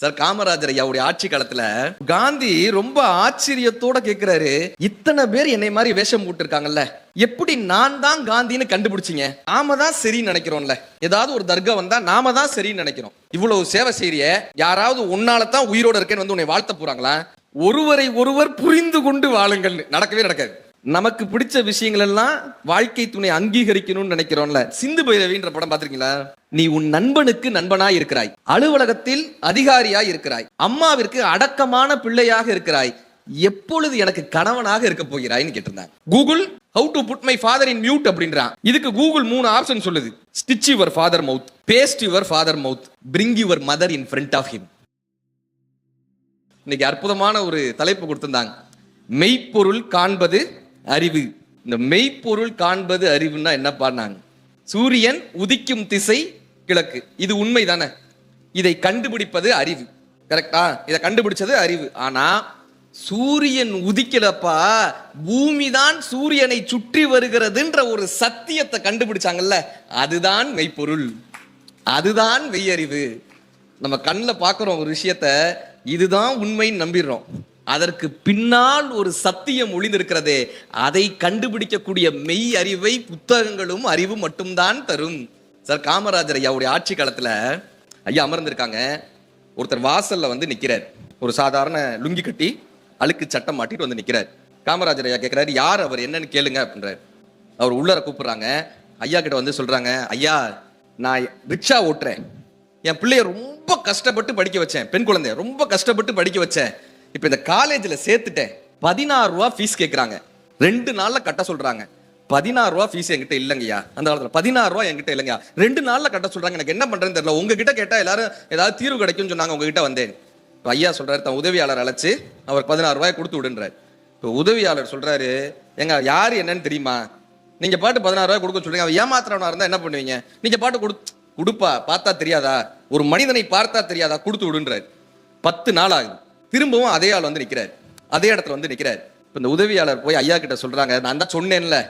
Sir Kamarajar ஐயாவுடைய ஆட்சி காலத்துல காந்தி ரொம்ப ஆச்சரியத்தோட கேக்குறாரு. இத்தனை பேர் என்னை மாதிரி வேஷம் போட்டிருக்காங்கல்ல. எப்படி நான் தான் காந்தின்னு கண்டுபிடிச்சீங்க? நாம தான் சரின்னு நினைக்கிறோம்ல. ஏதாவது ஒரு தர்கா வந்தா நாம தான் சரின்னு நினைக்கிறோம். இவ்வளவு சேவை செய்ய யாராவது உன்னால தான் உயிரோட இருக்கேன்னு வந்து உன்னை வாழ்த்த போறாங்களா? ஒருவரை ஒருவர் புரிந்து கொண்டு வாழுங்கள் நடக்கவே நடக்காது. நமக்கு பிடிச்ச விஷயங்கள் எல்லாம் வாழ்க்கை துணை அங்கீகரிக்கணும்னு நினைக்கிறோம்ல. சிந்து பைரவின்ற படம் பாத்திருக்கீங்களா நீ உன் நண்பனுக்கு நண்பனாய் இருக்கிறாய். அலுவலகத்தில் அதிகாரியாய் இருக்கிறாய். அம்மாவிற்கு அடக்கமான பிள்ளையாக இருக்கிறாய். எப்பொழுது எனக்கு கணவனாக இருக்க போகிறாய்னு கேட்டிருந்தாங்க. Google how to put my father in mute அப்படின்றான். இதுக்கு கூகுள் மூணு ஆப்ஷன் சொல்லுது. Stitch your father mouth paste your father mouth bring your mother in front of him இன்னைக்கு அற்புதமான ஒரு தலைப்பு கொடுத்திருந்தாங்க. மெய்ப்பொருள் காண்பது அறிவு. இந்த மெய்ப்பொருள் காண்பது அறிவுன்னா என்ன பாடினாங்க சூரியன் உதிக்கும் திசை கிழக்கு. இது உண்மை தானே? இதை கண்டுபிடிப்பது அறிவு. கரெக்டா இதை கண்டுபிடிச்சது அறிவு. ஆனா சூரியன் உதிக்கலப்பா பூமி தான் சூரியனை சுற்றி வருகிறதுன்ற ஒரு சத்தியத்தை கண்டுபிடிச்சாங்கல்ல அதுதான் மெய்ப்பொருள். அதுதான் மெய்யறிவு. நம்ம கண்ணில் பார்க்குறோம் ஒரு விஷயத்த இதுதான் உண்மைன்னு நம்பிடுறோம். அதற்கு பின்னால் ஒரு சத்தியம் ஒளிந்திருக்கிறதே அதை கண்டுபிடிக்கக்கூடிய மெய் அறிவை புத்தகங்களும் அறிவும் மட்டும்தான் தரும். சார் காமராஜர் ஐயாவுடைய ஆட்சி காலத்துல ஐயா அமர்ந்திருக்காங்க. ஒருத்தர் வாசல்ல வந்து நிக்கிறார். ஒரு சாதாரண லுங்கி கட்டி அழுக்கு சட்டம் மாட்டிட்டு வந்து நிக்கிறார். காமராஜர் ஐயா கேட்கிறாரு யார் அவர்? என்னன்னு கேளுங்க அப்படின்றார். அவர் உள்ளர கூப்பிடுறாங்க. ஐயா கிட்ட வந்து சொல்றாங்க ஐயா நான் ரிக்ஷா ஓட்டுறேன். என் பிள்ளைய ரொம்ப கஷ்டப்பட்டு படிக்க வச்சேன். பெண் குழந்தைய ரொம்ப கஷ்டப்பட்டு படிக்க வச்சேன். இப்போ இந்த காலேஜில் சேர்த்துட்டேன். பதினாறு ரூபா ஃபீஸ் கேட்குறாங்க ரெண்டு நாளில் கட்ட சொல்கிறாங்க பதினாறு ரூபா ஃபீஸ் என்கிட்ட இல்லைங்கய்யா. அந்த காலத்தில் பதினாறு ரூபா என்கிட்ட இல்லைங்கய்யா. ரெண்டு நாளில் கட்ட சொல்கிறாங்க எனக்கு என்ன பண்ணுறேன்னு தெரியல. உங்ககிட்ட கேட்டால் எல்லாரும் ஏதாவது தீர்வு கிடைக்கும்னு சொன்னாங்க உங்ககிட்ட வந்தேன். இப்போ ஐயா சொல்கிறாரு தன் உதவியாளர் அழைச்சி அவர் பதினாறு ரூபாய் கொடுத்து விடுன்றார். இப்போ உதவியாளர் சொல்கிறாரு எங்க யார் என்னன்னு தெரியுமா? நீங்கள் பாட்டு பதினாறு ரூபாய் கொடுக்க சொல்றீங்க. அவன் ஏமாத்துறவனா இருந்தால் என்ன பண்ணுவீங்க? நீங்கள் பாட்டு கொடு கொடுப்பா பார்த்தா தெரியாதா? ஒரு மனிதனை பார்த்தா தெரியாதா? கொடுத்து விடுன்றார். பத்து நாள் ஆகுது. திரும்பவும் அதே ஆள் வந்து நிற்கிறார் அதே இடத்துல வந்து நிற்கிறார் இப்போ இந்த உதவியாளர் போய் ஐயா கிட்ட சொல்கிறாங்க நான் தான் சொன்னேன்ல.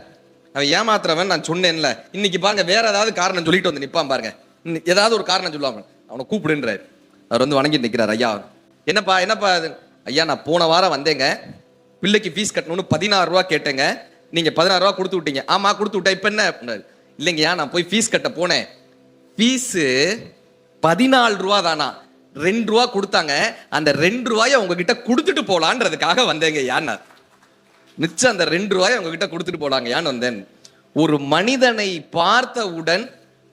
அவன் ஏமாத்துறவன் நான் சொன்னேன்ல. இன்னைக்கு பாருங்க வேற ஏதாவது காரணம் சொல்லிட்டு வந்து நிற்பான் பாருங்க. இன்னி- ஏதாவது ஒரு காரணம் சொல்லுவாங்க. அவனை கூப்பிடுன்றார். அவர் வந்து வணங்கி நிற்கிறார் ஐயா என்னப்பா என்னப்பா அது ஐயா நான் போன வாரம் வந்தேங்க. பிள்ளைக்கு ஃபீஸ் கட்டணும்னு பதினாறு ரூபா கேட்டேங்க. நீங்க பதினாறு ரூபா கொடுத்து விட்டீங்க. ஆமா கொடுத்து விட்டா இப்போ என்ன? அப்படின்னாரு. இல்லைங்கய்யா நான் போய் ஃபீஸ் கட்ட போனேன். ஃபீஸு பதினாலு ரூபா தானா? ரெண்டு ரூபா கொடுத்தாங்க. அந்த ரெண்டு ரூபாயை உங்ககிட்ட கொடுத்துட்டு போகலான்றதுக்காக வந்தேங்க யான்னா மிச்சம் அந்த ரெண்டு ரூபாயை உங்ககிட்ட கொடுத்துட்டு போலாங்க யான் வந்தேன் ஒரு மனிதனை பார்த்தவுடன்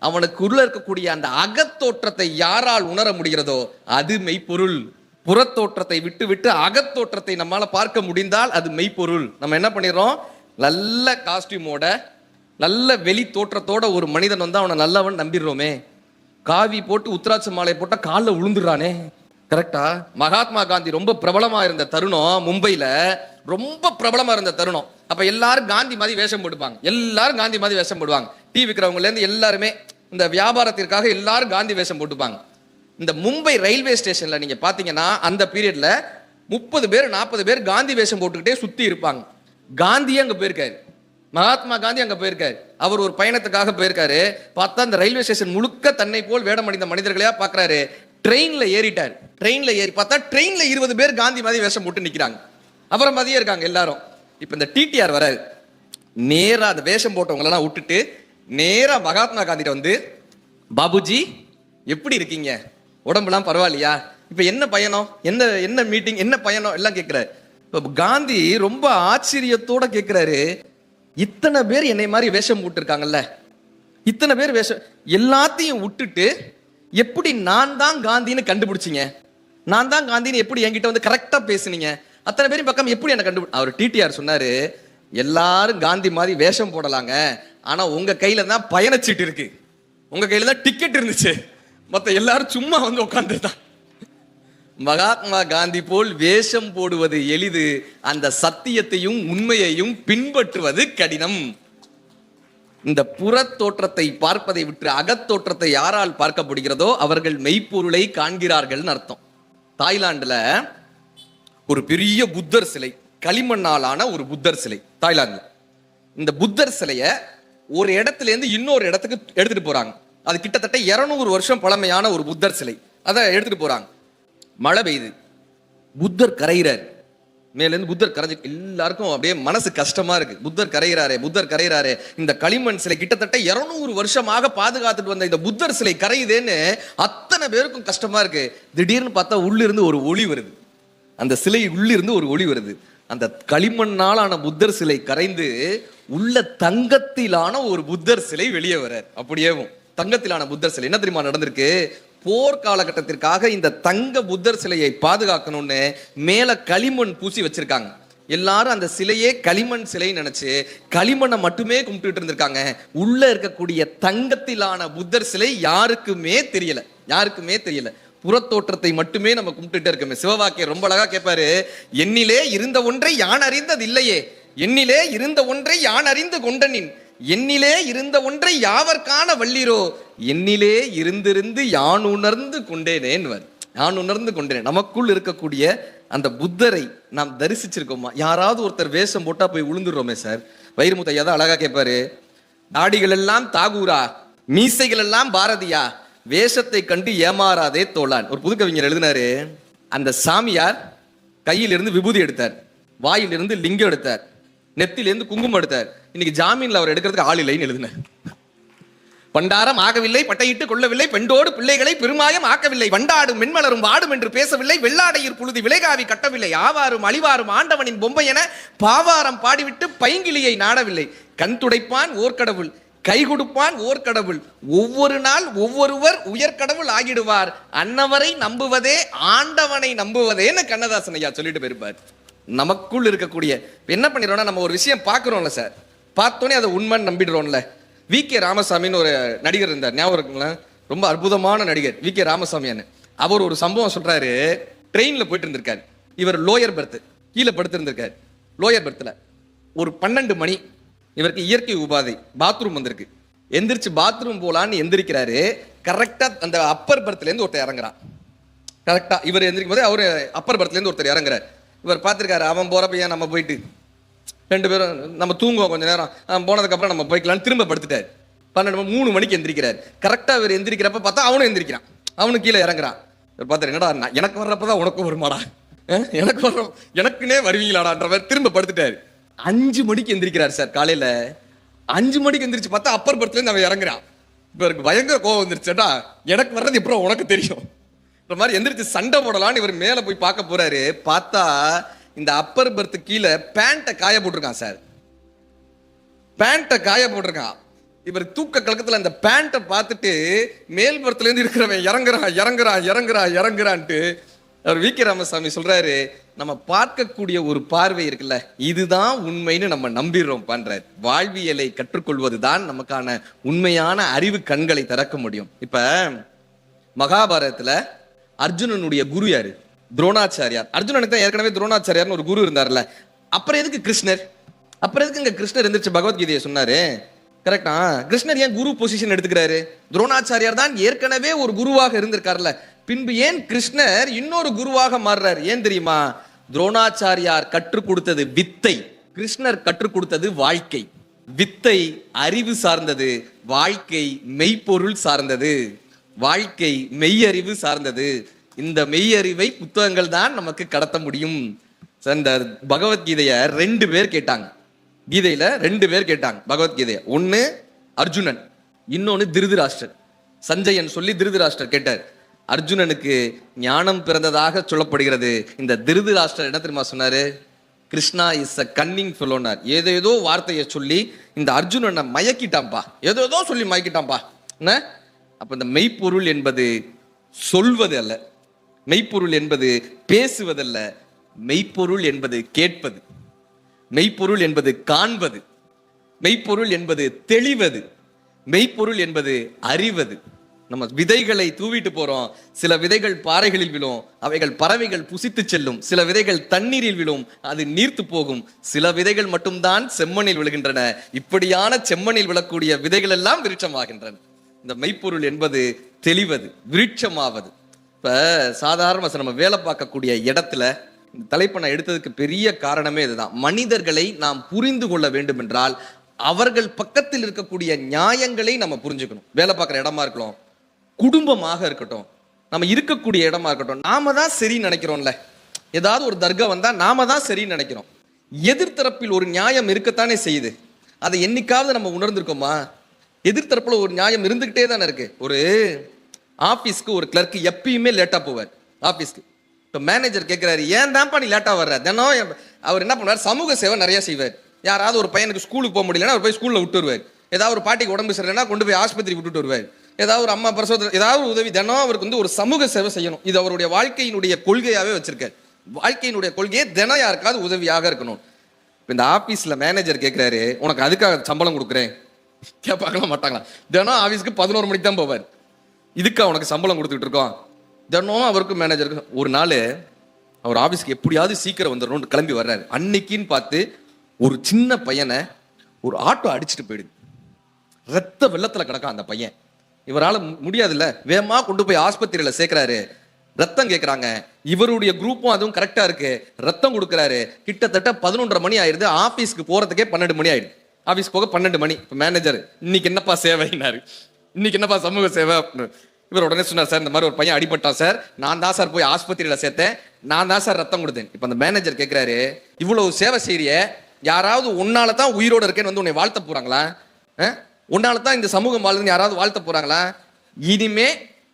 அவனுக்கு உள்ள இருக்கக்கூடிய அந்த அகத்தோற்றத்தை யாரால் உணர முடிகிறதோ அது மெய்ப்பொருள். புறத்தோற்றத்தை விட்டு விட்டு அகத்தோற்றத்தை நம்மால பார்க்க முடிந்தால் அது மெய்ப்பொருள். நம்ம என்ன பண்ணிடுறோம்? நல்ல காஸ்டியூமோட நல்ல வெளி தோற்றத்தோட ஒரு மனிதன் வந்து அவனை நல்லவன் நம்பிடுறோமே. காவி போட்டு உத்ராட்ச மாலை போட்டால் காலில் விழுந்துடுறானே கரெக்டா மகாத்மா காந்தி ரொம்ப பிரபலமாக இருந்த தருணம் மும்பையில். ரொம்ப பிரபலமாக இருந்த தருணம். அப்போ எல்லாரும் காந்தி மாதிரி வேஷம் போட்டுப்பாங்க. எல்லாரும் காந்தி மாதிரி வேஷம் போடுவாங்க. டீ விற்கிறவங்கலேருந்து எல்லாருமே இந்த வியாபாரத்திற்காக எல்லாரும் காந்தி வேஷம் போட்டுப்பாங்க. இந்த மும்பை ரயில்வே ஸ்டேஷனில் நீங்கள் பார்த்தீங்கன்னா அந்த பீரியடில் முப்பது பேர் நாற்பது பேர் காந்தி வேஷம் போட்டுக்கிட்டே சுற்றி இருப்பாங்க. காந்தியே அங்கே போயிருக்காரு. மகாத்மா காந்தி அங்கே போயிருக்காரு. அவர் ஒரு பயணத்துக்காக போயிருக்காரு. பார்த்தா அந்த ரயில்வே ஸ்டேஷன் முழுக்க தன்னை போல் வேடம் அடைந்த மனிதர்களையா பார்க்குறாரு ட்ரெயினில் ஏறிட்டார். ட்ரெயினில் ஏறி பார்த்தா ட்ரெயினில் இருபது பேர் காந்தி மாதிரி வேஷம் போட்டு நிற்கிறாங்க அவரை மாதிரியே இருக்காங்க எல்லாரும். இப்போ இந்த டிடிஆர் வராரு. நேராக அந்த வேஷம் போட்டவங்களெல்லாம் விட்டுட்டு நேராக மகாத்மா காந்திகிட்ட வந்து பாபுஜி எப்படி இருக்கீங்க? உடம்புலாம் பரவாயில்லையா? இப்போ என்ன பயணம்? என்ன என்ன மீட்டிங் என்ன பயணம்? எல்லாம் கேட்குறாரு இப்போ காந்தி ரொம்ப ஆச்சரியத்தோட கேட்குறாரு இத்தனை பேர் என்னை மாதிரி வேஷம் போட்டிருக்காங்கல்ல. இத்தனை பேர் வேஷம் எல்லாத்தையும் விட்டுட்டு எப்படி நான் தான் காந்தின்னு கண்டுபிடிச்சிங்க? நான் தான் காந்தின்னு எப்படி என்கிட்ட வந்து கரெக்டாக பேசுனீங்க? அத்தனை பேரும் பக்கம் எப்படி என்னை கண்டுபிடி அவர் டிடிஆர் சொன்னார் எல்லாரும் காந்தி மாதிரி வேஷம் போடலாங்க. ஆனால் உங்கள் கையில் தான் பயணச்சீட்டு இருக்கு. உங்கள் கையில் தான் டிக்கெட் இருந்துச்சு. மற்ற எல்லாரும் சும்மா வந்து உட்காந்துருந்தான் மகாத்மா காந்தி போல் வேஷம் போடுவது எளிது அந்த சத்தியத்தையும் உண்மையையும் பின்பற்றுவது கடினம். இந்த புறத் தோற்றத்தை பார்ப்பதை விட்டு அகத்தோற்றத்தை யாரால் பார்க்கப்படுகிறதோ அவர்கள் மெய்ப்பொருளை காண்கிறார்கள்னு அர்த்தம். தாய்லாந்துல ஒரு பெரிய புத்தர் சிலை களிமண்ணாலான ஒரு புத்தர் சிலை தாய்லாந்து இந்த புத்தர் சிலைய ஒரு இடத்துல இருந்து இன்னொரு இடத்துக்கு எடுத்துட்டு போறாங்க. அது கிட்டத்தட்ட 200 வருஷம் பழமையான ஒரு புத்தர் சிலை. அதை எடுத்துட்டு போறாங்க. மழை பெய்யுது. புத்தர் கரைகிறார் மேலேருந்து புத்தர் கரைஞ்சு எல்லாருக்கும் அப்படியே மனசு கஷ்டமா இருக்கு. புத்தர் கரைகிறாரே புத்தர் கரைகிறாரே இந்த களிமண் சிலை கிட்டத்தட்ட இருநூறு வருஷமாக பாதுகாத்துட்டு வந்த இந்த புத்தர் சிலை கரையுதேன்னு அத்தனை பேருக்கும் கஷ்டமா இருக்கு. திடீர்னு பார்த்தா உள்ளிருந்து ஒரு ஒளி வருது. அந்த சிலை உள்ளிருந்து ஒரு ஒளி வருது. அந்த களிமண்ணாலான புத்தர் சிலை கரைந்து உள்ள தங்கத்திலான ஒரு புத்தர் சிலை வெளியே வரார். அப்படியேவும் தங்கத்திலான புத்தர் சிலை. என்ன தெரியுமா நடந்திருக்கு? போர் காலகட்டத்திற்காக இந்த தங்க புத்தர் சிலையை பாதுகாக்கணும்னு மேலே களிமண் பூசி வச்சிருக்காங்க. எல்லாரும் அந்த சிலையே களிமண் சிலைன்னு நினைச்சு களிமண்ணை மட்டுமே கும்பிட்டுட்டு இருந்திருக்காங்க. உள்ள இருக்கக்கூடிய தங்கத்திலான புத்தர் சிலை யாருக்குமே தெரியல. யாருக்குமே தெரியல. புறத்தோற்றத்தை மட்டுமே நம்ம கும்பிட்டுட்டே இருக்கோமே. சிவவாக்கியர் ரொம்ப அழகா கேட்பாரு என்னிலே இருந்த ஒன்றை யான் அறிந்தது இல்லையே என்னிலே இருந்த ஒன்றை யான் அறிந்து கொண்டனின். என்னிலே இருந்த ஒன்றை யாவர்கான வல்லீரோ? என்னிலே இருந்திருந்து யான் உணர்ந்து கொண்டேனேன்வர். நான் உணர்ந்து கொண்டேன். நமக்குள் இருக்கக்கூடிய அந்த புத்தரை நாம் தரிசிச்சிருக்கோமா? யாராவது ஒருத்தர் வேஷம் போட்டா போய் விழுந்துடுறோமே சார். வைரமுத்தையா தான் அழகா கேட்பாரு தாடிகள் எல்லாம் தாகூரா? மீசைகள் எல்லாம் பாரதியா? வேஷத்தை கண்டு ஏமாறாதே தோளான் ஒரு புது கவிஞர் எழுதினாரு அந்த சாமியார் கையிலிருந்து விபூதி எடுத்தார். வாயிலிருந்து லிங்கம் எடுத்தார். நெத்திலிருந்து குங்குமம் எடுத்தார். இன்னைக்கு ஜாமீன்ல அவர் எடுக்கிறதுக்கு ஆள் இல்லைன்னு எழுதினார் பண்டாரம் ஆகவில்லை பட்டையிட்டு கொள்ளவில்லை பெண்டோடு பிள்ளைகளை பெருமாயம் ஆக்கவில்லை வண்டாடும் மென்மலரும் வாடும் என்று பேசவில்லை வெள்ளாடையீர் புழுதி விலைகாவி கட்டவில்லை ஆவாரும் அழிவாரும் ஆண்டவனின் பொம்மை என பாவாரம் பாடிவிட்டு பைங்கிலியை நாடவில்லை. கண் துடைப்பான் ஓர்கடவுள் கை கொடுப்பான் ஓர்கடவுள் ஒவ்வொரு நாள் ஒவ்வொருவர் உயர்கடவுள் ஆகிடுவார். அன்னவரை நம்புவதே ஆண்டவனை நம்புவதேன்னு கண்ணதாசன் ஐயா சொல்லிட்டு போயிருப்பார். நமக்குள் இருக்கக்கூடிய என்ன பண்ணிடுறோம்னா நம்ம ஒரு விஷயம் பார்க்குறோம்ல சார். பார்த்தோன்னே அதை உண்மைன்னு நம்பிடுறோம்ல. வி. கே. ராமசாமின்னு ஒரு நடிகர் இருந்தார். ஞாபகம் இருக்குங்களா? ரொம்ப அற்புதமான நடிகர் வி. கே. ராமசாமியான்னு. அவர் ஒரு சம்பவம் சொல்கிறாரு ட்ரெயினில் போயிட்டு இருந்திருக்காரு. இவர் லோயர் பர்த்து கீழே படுத்திருந்திருக்காரு. லோயர் பெர்த்தில் ஒரு பன்னெண்டு மணி இவருக்கு இயற்கை உபாதை பாத்ரூம் வந்திருக்கு. எந்திரிச்சு பாத்ரூம் போகலான்னு எந்திரிக்கிறாரு. கரெக்டாக அந்த அப்பர் பர்த்துலேருந்து ஒருத்தர் இறங்குறான். கரெக்டாக இவர் எந்திரிக்கும் போது அவர் அப்பர் பர்த்துலேருந்து ஒருத்தர் இறங்குறாரு. இவர் பார்த்துருக்காரு அவன் போகிறப்ப ஏன் நம்ம போயிட்டு? ரெண்டு பேரும் நம்ம தூங்குவோம் கொஞ்சம் நேரம். அவன் போனதுக்கப்புறம் நம்ம போய்க்கலாம்னு திரும்ப படுத்துட்டார். பன்னெண்டு மூணு மணிக்கு எந்திரிக்கிறார். கரெக்டாக இவர் எந்திரிக்கிறப்ப பார்த்தா அவனும் எந்திரிக்கிறான். அவனும் கீழே இறங்குறான். இவர் பார்த்தாரு என்னடா நான் எனக்கு வர்றப்பதான் உனக்கும் வருமாடா? எனக்கு வர்ற எனக்குனே வருவீங்களாடான்ற மாதிரி திரும்ப படுத்துட்டாரு. அஞ்சு மணிக்கு எந்திரிக்கிறார் சார் காலையில். அஞ்சு மணிக்கு எந்திரிச்சு பார்த்தா அப்பர் படுத்துலேருந்து அவன் இறங்குறான். இப்போ இவருக்கு பயங்கர கோவம் வந்துருச்சுடா. எனக்கு வர்றது இப்போ உனக்கு தெரியும். இந்த மாதிரி எந்திரிச்சு சண்டை போடலாம்னு இவர் மேலே போய் பார்க்க போறாரு. பார்த்தா இந்த அப்பர் பர்த்து கீழே பேண்ட்டை காய போட்டிருக்கான் சார் பேண்ட்டை காய போட்டிருக்கான். இவர் தூக்க கலக்கத்தில் அந்த பேண்ட்டை பார்த்துட்டு மேல் பரத்துலேருந்து இருக்கிறவன் இறங்குறான் இறங்குறான் இறங்குறான் இறங்குறான்ட்டு அவர் வி. கே. ராமசாமி சொல்றாரு நம்ம பார்க்கக்கூடிய ஒரு பார்வை இருக்குல்ல இதுதான் உண்மைன்னு நம்ம நம்பிடுறோம் பண்ற வாழ்வியலை கற்றுக்கொள்வது தான் நமக்கான உண்மையான அறிவு கண்களை திறக்க முடியும். இப்போ மகாபாரதத்தில் அர்ஜுனனுடைய குரு யாரு? துரோணாச்சாரியார். அர்ஜுனனுக்கு தான் ஏற்கனவே துரோணாச்சாரியார்னு ஒரு குரு இருந்தார்ல. அப்புறம் எதுக்கு கிருஷ்ணர்? அப்புறம் எதுக்கு இங்க கிருஷ்ணர் எந்திரிச்சு பகவத்கீதையை சொன்னாரு. கரெக்டா கிருஷ்ணர் ஏன் குரு பொசிஷன் எடுத்துக்கிறாரு? துரோணாச்சாரியார் தான் ஏற்கனவே ஒரு குருவாக இருந்திருக்காருல்ல பின்பு ஏன் கிருஷ்ணர் இன்னொரு குருவாக மாறுறார்? ஏன் தெரியுமா? துரோணாச்சாரியார் கற்றுக் கொடுத்தது வித்தை. கிருஷ்ணர் கற்றுக் கொடுத்தது வாழ்க்கை. வித்தை அறிவு சார்ந்தது வாழ்க்கை மெய்ப்பொருள் சார்ந்தது. வாழ்க்கை மெய்யறிவு சார்ந்தது. இந்த மெய்யறிவை புத்தகங்கள் தான் நமக்கு கடத்த முடியும். சார், இந்த பகவத்கீதைய ரெண்டு பேர் கேட்டாங்க. கீதையில ரெண்டு பேர் கேட்டாங்க பகவத்கீதைய. ஒன்னு அர்ஜுனன் இன்னொன்னு திருதராஷ்டர் சஞ்சயன் சொல்லி திருதராஷ்டர் கேட்டார் அர்ஜுனனுக்கு ஞானம் பிறந்ததாக சொல்லப்படுகிறது. இந்த திருதராஷ்டர் என்ன தெரியுமா சொன்னாரு? கிருஷ்ணா இஸ் அ கன்னிங் ஃபெலோனார் ஏதேதோ வார்த்தையை சொல்லி இந்த அர்ஜுனனை மயக்கிட்டான்பா. ஏதோ சொல்லி மயக்கிட்டான்பா. என்ன? அப்போ இந்த மெய்ப்பொருள் என்பது சொல்வது அல்ல மெய்ப்பொருள் என்பது பேசுவதல்ல. மெய்ப்பொருள் என்பது கேட்பது. மெய்ப்பொருள் என்பது காண்பது. மெய்ப்பொருள் என்பது தெளிவது. மெய்ப்பொருள் என்பது அறிவது. நம்ம விதைகளை தூவிட்டு போறோம். சில விதைகள் பாறைகளில் விழும். அவைகள் பறவைகள் புசித்து செல்லும். சில விதைகள் தண்ணீரில் விழும். அது நீர்த்து போகும். சில விதைகள் மட்டும்தான் செம்மண்ணில் விழுகின்றன. இப்படியான செம்மண்ணில் விழக்கூடிய விதைகள் எல்லாம் விருட்சமாகின்றன. இந்த மெய்ப்பொருள் என்பது தெளிவது விருட்சமாவது. இப்போ சாதாரண நம்ம வேலை பார்க்கக்கூடிய இடத்துல இந்த தலைப்பை நான் எடுத்ததுக்கு பெரிய காரணமே இதுதான். மனிதர்களை நாம் புரிந்து கொள்ள வேண்டும் என்றால் அவர்கள் பக்கத்தில் இருக்கக்கூடிய நியாயங்களை நம்ம புரிஞ்சுக்கணும். வேலை பார்க்குற இடமா இருக்கலாம் குடும்பமாக இருக்கட்டும் நம்ம இருக்கக்கூடிய இடமா இருக்கட்டும் நாம தான் சரி நினைக்கிறோம்ல. ஏதாவது ஒரு தர்கா வந்தால் நாம தான் சரின்னு நினைக்கிறோம். எதிர்த்தரப்பில் ஒரு நியாயம் இருக்கத்தானே செய்யுது. அதை என்னைக்காவது நம்ம உணர்ந்திருக்கோமா? எதிர்த்தரப்புல ஒரு நியாயம் இருந்துகிட்டே தானே இருக்கு. ஒரு ஆபீஸ்க்கு ஒரு கிளர்க் எப்பயுமே லேட்டா போவார். ஆபீஸ்க்கு. இப்போ மேனேஜர் கேட்குறாரு ஏன் தான்ப்பா நீ லேட்டாக வர்ற? தினம் அவர் என்ன பண்ணுவார்? சமூக சேவை நிறைய செய்வார். யாராவது ஒரு பையனுக்கு ஸ்கூலுக்கு போக முடியலன்னா அவர் போய் ஸ்கூலில் விட்டுருவார். ஏதாவது ஒரு பாட்டிக்கு உடம்பு சரியில்லைன்னா கொண்டு போய் ஆஸ்பத்திரி விட்டுட்டு வருவார். ஏதாவது ஒரு அம்மா பிரசவத்தில் ஏதாவது உதவி தினம் அவருக்கு வந்து ஒரு சமூக சேவை செய்யணும். இது அவருடைய வாழ்க்கையினுடைய கொள்கையாகவே வச்சிருக்கார். வாழ்க்கையினுடைய கொள்கையே தினம் யாருக்காவது உதவியாக இருக்கணும். இப்போ இந்த ஆஃபீஸில் மேனேஜர் கேட்குறாரு உனக்கு அதுக்காக சம்பளம் கொடுக்குறேன். கேட்பாங்களா மாட்டாங்களா? தினம் ஆஃபீஸ்க்கு பதினோரு மணிக்கு தான் போவார். இதுக்கு உனக்கு சம்பளம் கொடுத்துட்டு இருக்கோம். தினம் அவருக்கு மேனேஜருக்கு ஒரு நாள் அவர் ஆஃபீஸ்க்கு எப்படியாவது சீக்கிரம் வந்துடணும்னு கிளம்பி வர்றாரு. அன்னைக்குன்னு பார்த்து ஒரு சின்ன பையனை ஒரு ஆட்டோ அடிச்சுட்டு போயிடுது. ரத்த வெள்ளத்தில் கிடக்கான் அந்த பையன். இவரால் முடியாதுல்ல. வேகமாக கொண்டு போய் ஆஸ்பத்திரியில் சேர்க்குறாரு. ரத்தம் கேட்குறாங்க இவருடைய குரூப்பும் அதுவும் கரெக்டாக இருக்கு. ரத்தம் கொடுக்குறாரு. கிட்டத்தட்ட பதினொன்றரை மணி ஆயிருது ஆஃபீஸ்க்கு போகிறதுக்கே பன்னெண்டு மணி ஆயிடுது. ஆஃபீஸ் போக பன்னெண்டு மணி. இப்போ மேனேஜர் இன்னைக்கு என்னப்பா சேவைனாரு? இன்னைக்கு என்னப்பா சமூக சேவை? அப்படின்னு. இவர் உடனே சொன்னார் சார் இந்த மாதிரி ஒரு பையன் அடிபட்டான் சார். நான் தான் சார் போய் ஆஸ்பத்திரியில் சேர்த்தேன். நான் தான் சார் ரத்தம் கொடுத்தேன். இப்போ அந்த மேனேஜர் கேட்குறாரு இவ்வளவு சேவை செய்கிறிய யாராவது உன்னால தான் உயிரோட இருக்கேன்னு வந்து உன்னை வாழ்த்த போகிறாங்களா உன்னால தான் இந்த சமூகம் வாழுதுன்னு யாராவது வாழ்த்த போகிறாங்களா இனிமே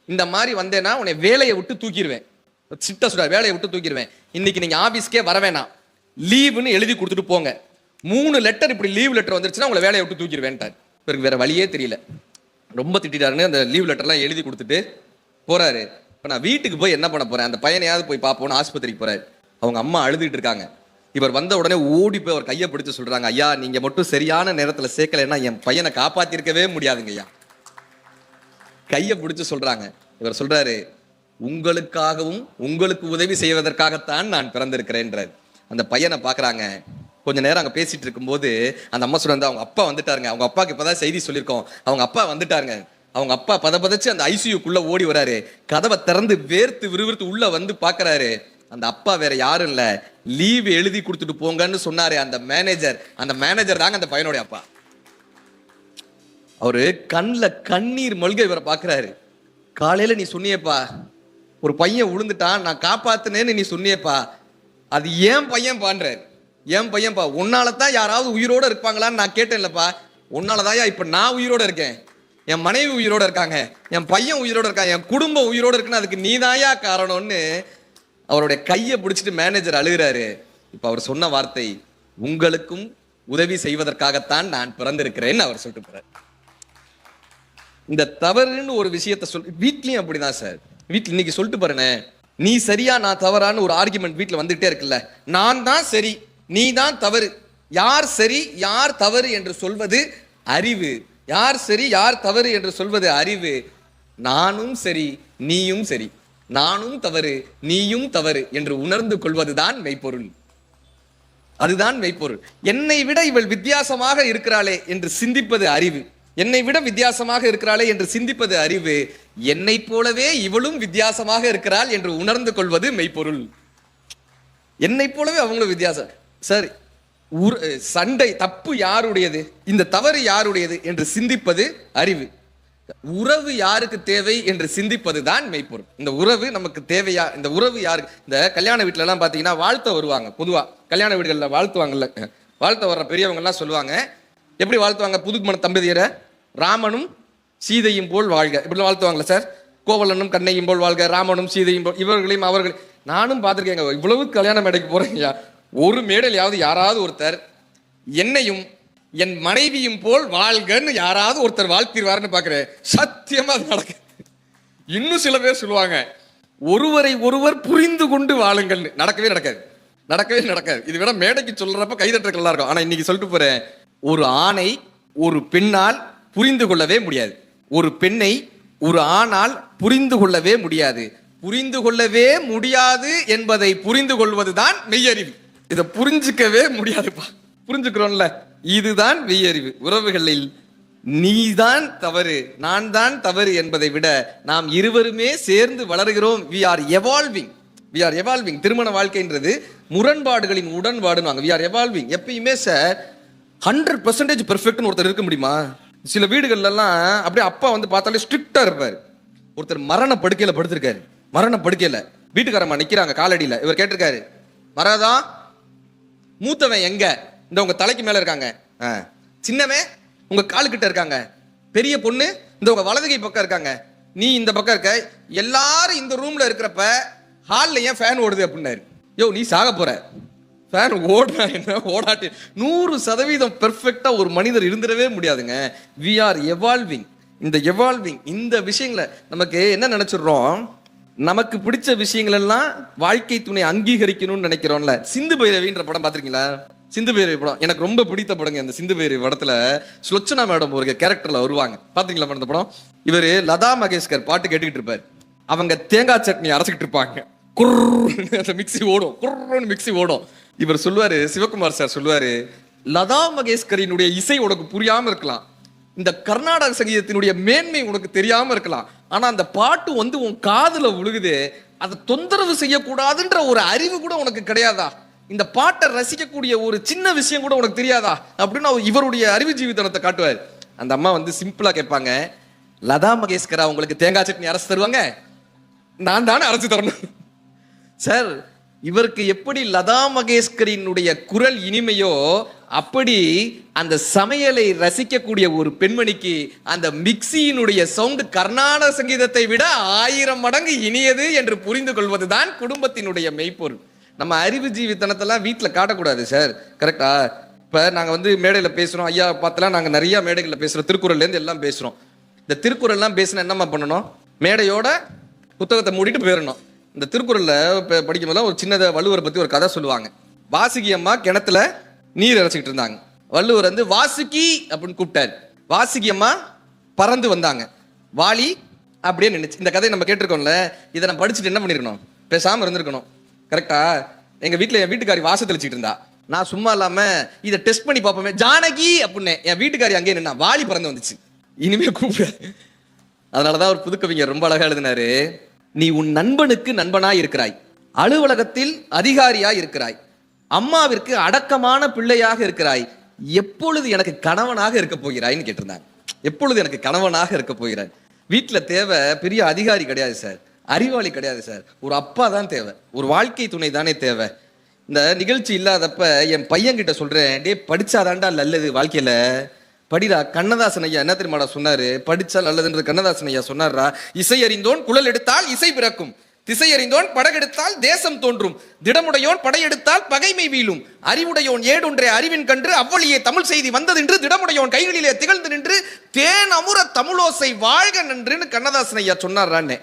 இந்த மாதிரி வந்தேன்னா உன்னை வேலையை விட்டு தூக்கிடுவேன் சிட்ட சுடா வேலையை விட்டு தூக்கிடுவேன் இன்னைக்கு நீங்கள் ஆஃபீஸ்க்கே வர வேணாம். லீவுன்னு எழுதி கொடுத்துட்டு போங்க. மூணு லெட்டர் இப்படி லீவ் லெட்டர் வந்துருச்சுன்னா உங்களை வேலையை விட்டு தூக்கிடுவேன்ட்டார். இவருக்கு வேற வழியே தெரியல. ரொம்ப திட்டாருன்னு அந்த லீவ் லெட்டர்லாம் எழுதி கொடுத்துட்டு போறாரு. இப்போ நான் வீட்டுக்கு போய் என்ன பண்ண போறேன்? அந்த பையனையாவது போய் பார்ப்போம்னு ஆஸ்பத்திரிக்கு போறாரு. அவங்க அம்மா அழுதுட்டு இருக்காங்க. இவர் வந்த உடனே ஓடி போய் அவர் கையை பிடிச்சு சொல்றாங்க ஐயா நீங்க மட்டும் சரியான நேரத்தில் சேர்க்கலைன்னா என் பையனை காப்பாத்திருக்கவே முடியாதுங்க ஐயா. கையை பிடிச்சு சொல்றாங்க. இவர் சொல்றாரு உங்களுக்காகவும் உங்களுக்கு உதவி செய்வதற்காகத்தான் நான் பிறந்திருக்கிறேன்றார். அந்த பையனை பார்க்குறாங்க. கொஞ்ச நேரம் அங்கே பேசிட்டு இருக்கும்போது அந்த அம்மா சொல்றாங்க அவங்க அப்பா வந்துட்டாருங்க. அவங்க அப்பாவுக்கு இப்போதான் செய்தி சொல்லியிருக்கோம். அவங்க அப்பா வந்துட்டாருங்க. அவங்க அப்பா பத பதச்சு அந்த ஐசியூக்குள்ள ஓடி வராரு. கதவை திறந்து வேர்த்து விறுவிறுத்து உள்ள வந்து பார்க்குறாரு அந்த அப்பா வேற யாரும் இல்ல. லீவ் எழுதி கொடுத்துட்டு போங்கன்னு சொன்னாரு அந்த மேனேஜர் அந்த மேனேஜர் தாங்க அந்த பையனுடைய அப்பா. அவரு கண்ணில் கண்ணீர் மல்க இவரை பார்க்குறாரு காலையில நீ சொன்னியேப்பா. ஒரு பையன் விழுந்துட்டான் நான் காப்பாத்துனேன்னு நீ சொன்னியேப்பா. அது ஏன் பையன் பான்றாரு. என் பையன்பா உன்னால தான் யாராவது உயிரோட இருப்பாங்களான்னு நான் கேட்டேன்லப்பா. உன்னால தான்யா இப்போ நான் உயிரோட இருக்கேன். என் மனைவி உயிரோட இருக்காங்க. என் பையன் உயிரோட இருக்கான். என் குடும்பம் உயிரோட இருக்குன்னு அதுக்கு நீதாயா காரணம்னு அவருடைய கையை பிடிச்சிட்டு மேனேஜர் அழுகிறாரு. இப்போ அவர் சொன்ன வார்த்தை உங்களுக்கும் உதவி செய்வதற்காகத்தான் நான் பிறந்திருக்கிறேன்னு அவர் சொல்லிட்டு போறாரு. இந்த தவறுன்னு ஒரு விஷயத்த சொல் வீட்லயும் அப்படிதான் சார். வீட்டில் இன்னைக்கு சொல்லிட்டு பாருனே நீ சரியா நான் தவறான்னு ஒரு ஆர்குமெண்ட் வீட்டில் வந்துகிட்டே இருக்குல்ல. நான் தான் சரி நீ தான் தவறு. யார் சரி யார் தவறு என்று சொல்வது அறிவு. யார் சரி யார் தவறு என்று சொல்வது அறிவு. நானும் சரி நீயும் சரி. நானும் தவறு நீயும் தவறு என்று உணர்ந்து கொள்வதுதான் மெய்ப்பொருள். அதுதான் மெய்ப்பொருள். என்னை விட இவள் வித்தியாசமாக இருக்கிறாளே என்று சிந்திப்பது அறிவு. என்னை விட வித்தியாசமாக இருக்கிறாளே என்று சிந்திப்பது அறிவு. என்னைப் போலவே இவளும் வித்தியாசமாக இருக்கிறாள் என்று உணர்ந்து கொள்வது மெய்ப்பொருள். என்னைப் போலவே அவங்களும் வித்தியாசம். சார் சண்டை தப்பு யாருடையது? இந்த தவறு யாருடையது என்று சிந்திப்பது அறிவு. உறவு யாருக்கு தேவை என்று சிந்திப்பது தான் மெய்ப்பொருள். இந்த உறவு நமக்கு தேவையா இந்த உறவு யாருக்கு இந்த கல்யாண வீட்டுல எல்லாம் பாத்தீங்கன்னா வாழ்த்த வருவாங்க பொதுவா. கல்யாண வீடுகளில் வாழ்த்துவாங்கல்ல. வாழ்த்த வர்ற பெரியவங்க எல்லாம் சொல்லுவாங்க எப்படி வாழ்த்துவாங்க? புதுமண தம்பதியரை ராமனும் சீதையும் போல் வாழ்க. இப்படி வாழ்த்துவாங்களா சார்? கோவலனும் கண்ணையும் போல் வாழ்க ராமனும் சீதையும் போல் இவர்களையும் அவர்கள் நானும் பார்த்துருக்கேங்க இவ்வளவு கல்யாணம் மேடைக்கு போறேங்க ஒரு மேடலையாவது யாராவது ஒருத்தர் என்னையும் என் மனைவியும் போல் வாழ்கன்னு யாராவது ஒருத்தர் வாழ்த்திடுவாருன்னு பார்க்குறேன். சத்தியமா அது நடக்கு இன்னும் சில பேர் சொல்லுவாங்க ஒருவரை ஒருவர் புரிந்து கொண்டு வாழுங்கள்னு. நடக்கவே நடக்காது. நடக்கவே நடக்காது. இது வேணா மேடைக்கு சொல்றப்ப கைதட்டுறது நல்லா இருக்கும். ஆனா இன்னைக்கு சொல்லிட்டு போறேன் ஒரு ஆணை ஒரு பெண்ணால் புரிந்து கொள்ளவே முடியாது. ஒரு பெண்ணை ஒரு ஆணால் புரிந்து கொள்ளவே முடியாது. புரிந்து கொள்ளவே முடியாது என்பதை புரிந்து கொள்வதுதான் மெய்யறிவு. இதை புரிஞ்சுக்கவே முடியாதுப்பா. புரிஞ்சுக்கிறோம்ல? இதுதான் வெய்யறிவு உறவுகளில் நீதான் தவறு நான் தான் தவறு என்பதை விட நாம் இருவருமே சேர்ந்து வளர்கிறோம். We are evolving we are evolving திருமண வாழ்க்கைன்றது முரண்பாடுகளின் உடன்பாடுன்னு வி ஆர் எவால்விங் எப்பயுமே சார் ஹண்ட்ரட் பர்சன்டேஜ் பெர்ஃபெக்ட்னு ஒருத்தர் இருக்க முடியுமா? சில வீடுகள்லாம் அப்படியே அப்பா வந்து பார்த்தாலே ஸ்ட்ரிக்டாக இருப்பார். ஒருத்தர் மரண படுக்கையில் படுத்திருக்காரு. மரண படுக்கையில் வீட்டுக்காரம்மா நிற்கிறாங்க காலடியில். இவர் கேட்டிருக்காரு மரகதா மூத்தவன் எங்க? இந்த உங்க தலைக்கு மேல இருக்காங்க. ஆ. சின்னவன் உங்க காலுக்கிட்ட இருக்காங்க. பெரிய பொண்ணு இந்த உங்க வலதுகை பக்கம் இருக்காங்க. நீ இந்த பக்கம் இருக்க. எல்லாரும் இந்த ரூம்ல இருக்கிறப்ப ஹால்ல ஏன் ஃபேன் ஓடுது அப்படின்னாரு. யோ நீ சாக போற. ஃபேன் ஓடுனா என்ன? ஓடாட்டி. நூறு சதவீதம் பெர்ஃபெக்டா ஒரு மனிதர் இருந்துடவே முடியாதுங்க. வி ஆர் எவால்விங் இந்த எவால்விங் இந்த விஷயங்களை நமக்கு என்ன நினைச்சிடுறோம்? நமக்கு பிடிச்ச விஷயங்கள் எல்லாம் வாழ்க்கை துணை அங்கீகரிக்கணும்னு நினைக்கிறோம்ல. சிந்து பைரவின்ற படம் பாத்திருக்கீங்களா சிந்து பைரவி படம். எனக்கு ரொம்ப பிடித்த படங்க இந்த சிந்து பைரவி படத்துல. சுலட்சணா மேடம் ஒரு கேரக்டர்ல வருவாங்க. பாத்தீங்களா மேடம் இந்த படம்? இவர் லதா மகேஷ்கர் பாட்டு கேட்டுக்கிட்டு இருப்பாரு. அவங்க தேங்காய் சட்னி அரைச்சிக்கிட்டு இருப்பாங்க. குர்ன்னு மிக்சி மிக்ஸி ஓடும். குர்ன்னு மிக்ஸி ஓடும். இவர் சொல்லுவாரு சிவகுமார் சார் சொல்லுவாரு லதா மகேஷ்கரினுடைய இசை உனக்கு புரியாம இருக்கலாம். இந்த கர்நாடக சங்கீதத்தினுடைய மேன்மை உனக்கு தெரியாம இருக்கலாம். ஆனால் அந்த பாட்டு வந்து உன் காதில் விழுகுது அதை தொந்தரவு செய்யக்கூடாதுன்ற ஒரு அறிவு கூட உனக்கு கிடையாதா? இந்த பாட்டை ரசிக்கக்கூடிய ஒரு சின்ன விஷயம் கூட உனக்கு தெரியாதா? அப்படின்னு அவர் இவருடைய அறிவு ஜீவிதனத்தை காட்டுவார். அந்த அம்மா வந்து சிம்பிளாக கேட்பாங்க லதா மகேஷ்கரா உங்களுக்கு தேங்காய் சட்னி அரசு தருவாங்க? நான் தானே அரைச்சு தரணும். சார் இவருக்கு எப்படி லதா மகேஷ்கரினுடைய குரல் இனிமையோ அப்படி அந்த சமையலை ரசிக்கக்கூடிய ஒரு பெண்மணிக்கு அந்த மிக்சியினுடைய சவுண்டு கர்நாடக சங்கீதத்தை விட ஆயிரம் மடங்கு இனியது என்று புரிந்து கொள்வதுதான் குடும்பத்தினுடைய மெய்ப்பொருள். நம்ம அறிவு ஜீவித்தனத்தெல்லாம் வீட்டில் காட்டக்கூடாது சார். கரெக்டா இப்போ நாங்கள் வந்து மேடையில் பேசுகிறோம் ஐயா பார்த்தலாம் நாங்கள் நிறைய மேடைகளில் பேசுகிறோம் திருக்குறள்லேருந்து எல்லாம் பேசுகிறோம் இந்த திருக்குறள்லாம் பேசினா என்னம்மா பண்ணணும்? மேடையோட புத்தகத்தை மூடிட்டு போயிடணும் இந்த திருக்குறளில் படிக்கும்போது படிக்கும் ஒரு சின்னதை வள்ளுவரை பற்றி ஒரு கதை சொல்லுவாங்க. வாசுகி அம்மா கிணத்துல நீர் இறைச்சிக்கிட்டு இருந்தாங்க. வள்ளுவர் வந்து வாசுகி அப்படின்னு கூப்பிட்டாரு. வாசுகி அம்மா பறந்து வந்தாங்க. வாலி அப்படியே நினைச்சு இந்த கதையை நம்ம கேட்டிருக்கோம்ல இதை நம்ம படிச்சுட்டு என்ன பண்ணிருக்கணும்? பேசாமல் இருந்திருக்கணும். கரெக்டா? எங்கள் வீட்டில் என் வீட்டுக்காரி வாச தெளிச்சிட்டு இருந்தா. நான் சும்மா இல்லாமல் இதை டெஸ்ட் பண்ணி பார்ப்போமே ஜானகி அப்படின்னு என் வீட்டுக்காரி அங்கேயே நின்னா வாலி பறந்து வந்துச்சு. இனிமேல் கூப்பிட. அதனால தான் ஒரு புதுக்கவிஞர் ரொம்ப அழகாக எழுதினாரு. நீ உன் நண்பனுக்கு நண்பனாய் இருக்கிறாய். அலுவலகத்தில் அதிகாரியாய் இருக்கிறாய். அம்மாவிற்கு அடக்கமான பிள்ளையாக இருக்கிறாய். எப்பொழுது எனக்கு கணவனாக இருக்க போகிறாய்ன்னு கேட்டிருந்தாங்க. எப்பொழுது எனக்கு கணவனாக இருக்க போகிறாய்? வீட்டில் தேவை பெரிய அதிகாரி கிடையாது சார். அறிவாளி கிடையாது சார். ஒரு அப்பா தான் தேவை. ஒரு வாழ்க்கை துணை தானே தேவை. இந்த நிகழ்ச்சி இல்லாதப்ப என் பையன்கிட்ட சொல்றேன் டே படிச்சாதாண்டா நல்லது வாழ்க்கையில. படிடா கண்ணதாசன் ஐயா என்ன தெரியுமாடா சொன்னாரு? படிச்சா நல்லதுன்றது கண்ணதாசன் ஐயா சொன்னாரா இசை அறிந்தோன் குழல் எடுத்தால் இசை பிறக்கும். திசை அறிந்தோன் படகெடுத்தால் தேசம் தோன்றும். திடமுடையோன் படையெடுத்தால் பகைமை வீழும். அறிவுடையோன் ஏடொன்றே அறிவின் கன்று அவ்வளியே தமிழ் செய்தி வந்ததென்று திடமுடையோன் கைகளிலே திகழ்ந்து நின்று தேன் அமுர தமிழோசை வாழ்க நன்றுன்னு கண்ணதாசன் ஐயா சொன்னாரான்னே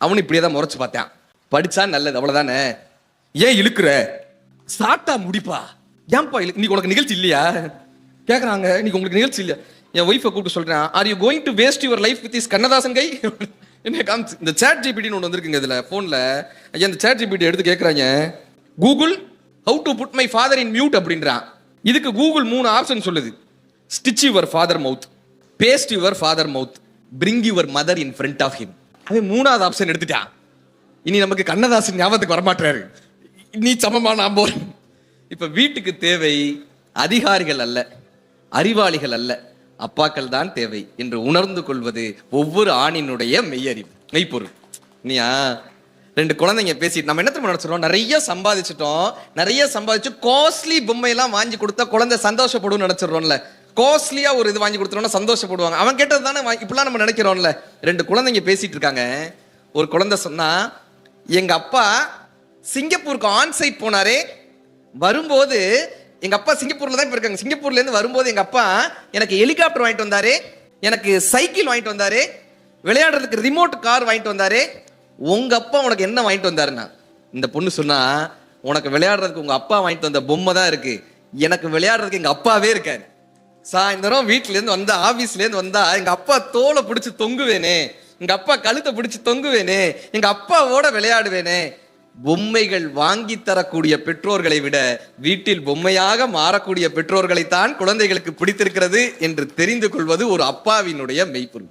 அவனு இப்படியே தான் முறைச்சு பார்த்தான். படிச்சா நல்லது அவ்வளவுதானே? ஏன் இழுக்குற? சாட்டா முடிப்பா. ஏன்பா இழு இன்னைக்கு உனக்கு நிகழ்ச்சி இல்லையா? கேட்குறாங்க இன்னைக்கு உங்களுக்கு நிகழ்ச்சி இல்லை என் ஒய்ஃபை கூப்பிட்டு சொல்கிறேன் are you going to waste your life with is Kannadasan கை? என்ன காமிச்சு இந்த சேட் ஜிபிடின்னு ஒன்று வந்திருக்குங்க இதில் ஃபோனில் ஐயா இந்த சேட் ஜிபிடி எடுத்து கேட்குறாங்க Google how to put my father in mute அப்படின்றான். இதுக்கு கூகுள் மூணு ஆப்ஷன் சொல்லுது. Stitch your father mouth paste your father mouth bring your mother in front of him அவன் மூணாவது ஆப்ஷன் எடுத்துட்டான். இனி நமக்கு கண்ணதாசன் ஞாபகத்துக்கு வரமாட்டாரு. நீ சமமா நான் போறேன். இப்போ வீட்டுக்கு தேவை அதிகாரிகள் அல்ல. அறிவாளிகள் அல்ல. அப்பாக்கள் தான் தேவை என்று உணர்ந்து கொள்வது ஒவ்வொரு ஆணினுடைய மெய்யறிவு. மெய்ப்பொருள். நீயா ரெண்டு குழந்தைங்க பேசிட்டு நம்ம என்ன தெரியுமா நினைச்சிரோம் நிறைய சம்பாதிச்சிட்டோம். நிறைய சம்பாதிச்சு காஸ்ட்லி பொம்மையெல்லாம் வாங்கி கொடுத்தா குழந்தை சந்தோஷப்படும் நினைச்சிடுறோம்ல. காஸ்ட்லியாக ஒரு இது வாங்கி கொடுத்துருவோம்னா சந்தோஷப்படுவாங்க. அவன் கேட்டது தானே வா- இப்படிலாம் நம்ம நினைக்கிறோம்ல. ரெண்டு குழந்தைங்க பேசிட்டு இருக்காங்க. ஒரு குழந்தை சொன்னால் எங்கள் அப்பா சிங்கப்பூருக்கு ஆன் சைட் போனாரே. வரும்போது எங்கள் அப்பா சிங்கப்பூரில் தான் இப்போ இருக்காங்க. சிங்கப்பூர்லேருந்து வரும்போது எங்கள் அப்பா எனக்கு ஹெலிகாப்டர் வாங்கிட்டு வந்தாரு. எனக்கு சைக்கிள் வாங்கிட்டு வந்தாரு. விளையாடுறதுக்கு ரிமோட் கார் வாங்கிட்டு வந்தாரு. உங்கள் அப்பா உனக்கு என்ன வாங்கிட்டு வந்தாருன்னா இந்த பொண்ணு சொன்னால் உனக்கு விளையாடுறதுக்கு உங்கள் அப்பா வாங்கிட்டு வந்த பொம்மை தான் இருக்கு. எனக்கு விளையாடுறதுக்கு எங்கள் அப்பாவே இருக்காரு. சாயந்தரம் வீட்ல இருந்து வந்தா ஆஃபீஸ்லேருந்து வந்தா எங்கள் அப்பா தோலை பிடிச்சி தொங்குவேனே. எங்கள் அப்பா கழுத்தை பிடிச்சி தொங்குவேனே. எங்கள் அப்பாவோட விளையாடுவேனே. பொம்மைகள் வாங்கி தரக்கூடிய பெற்றோர்களை விட வீட்டில் பொம்மையாக மாறக்கூடிய பெற்றோர்களைத்தான் குழந்தைகளுக்கு பிடித்திருக்கிறது என்று தெரிந்து கொள்வது ஒரு அப்பாவினுடைய மெய்ப்பொருள்.